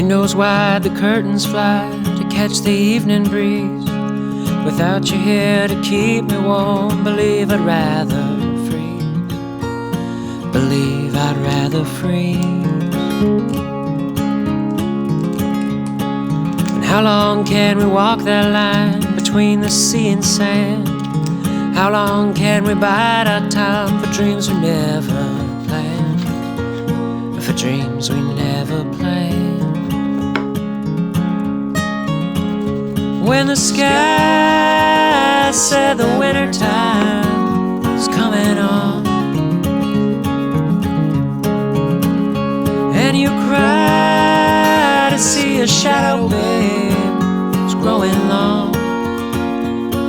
Windows wide, the curtains fly to catch the evening breeze. Without you here to keep me warm, believe I'd rather freeze. Believe I'd rather freeze. And how long can we walk that line between the sea and sand? How long can we bide our time for dreams we never planned? For dreams we never planned. When the sky said the winter time is coming on, and you cry to see a shadow, babe, is growing long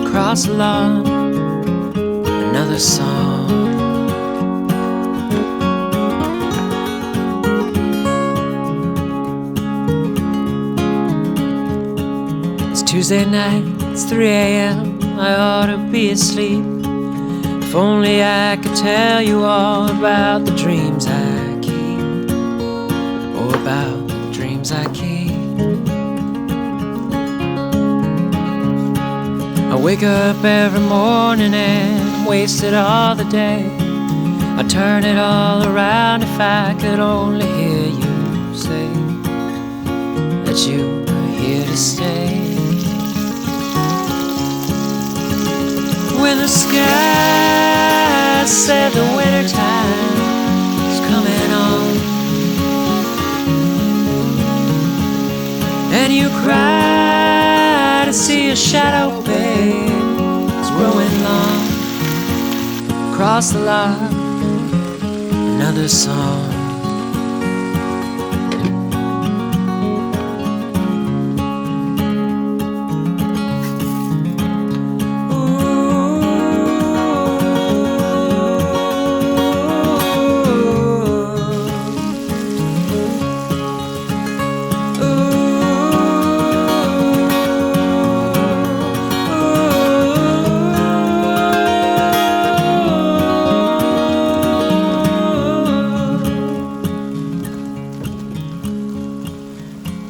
across the lawn. Another song. Tuesday night, it's 3 a.m. I ought to be asleep. If only I could tell you all about the dreams I keep, or about the dreams I keep. I wake up every morning and I'm wasted all the day. I turn it all around if I could only hear you say that you were here to stay. Sky said the winter time is coming on, and you cry to see a shadow, babe, it's growing long across the lot. Another song.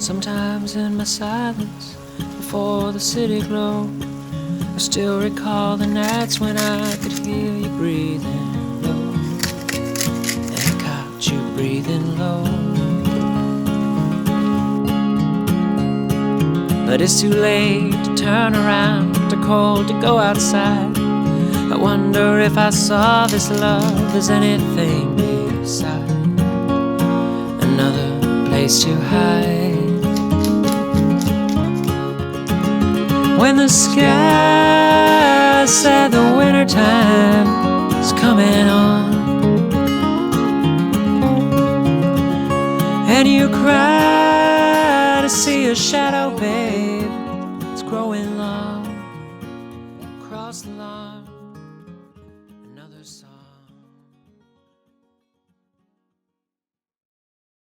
Sometimes in my silence, before the city glow, I still recall the nights when I could feel you breathing low, and I caught you breathing low. But it's too late to turn around, too cold to go outside. I wonder if I saw this love as anything beside another place to hide. when the sky said the winter time is coming on. And you cry to see a shadow babe it's growing long across the lawn.